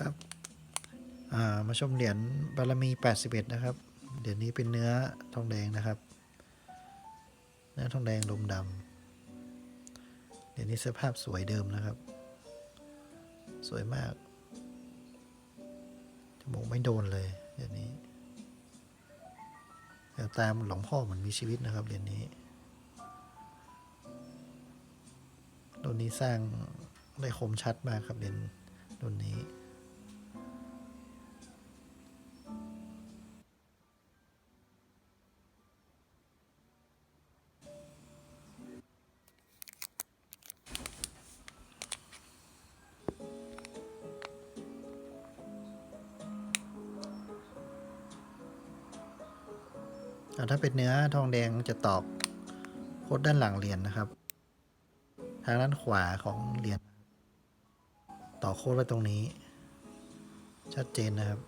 ครับามาชมเหรียญบารมี 81 นะครับเหรียญนี้เป็นเนื้อทองแดงนะครับ เนื้อทองแดงลมดำเหรียญนี้สภาพสวยเดิมนะครับ สวยมากจมูกไม่โดนเลยเหรียญนี้แต่ตามหลวงพ่อเหมือนมีชีวิตนะครับเหรียญนี้รุ่นนี้สร้างได้คมชัดมากครับเหรียญรุ่นนี้ ถ้าเป็นเนื้อทองแดงจะตอกโคดด้านหลังเหรียญนะครับ ทางด้านขวาของเหรียญต่อโคดไว้ตรงนี้ ชัดเจนนะครับ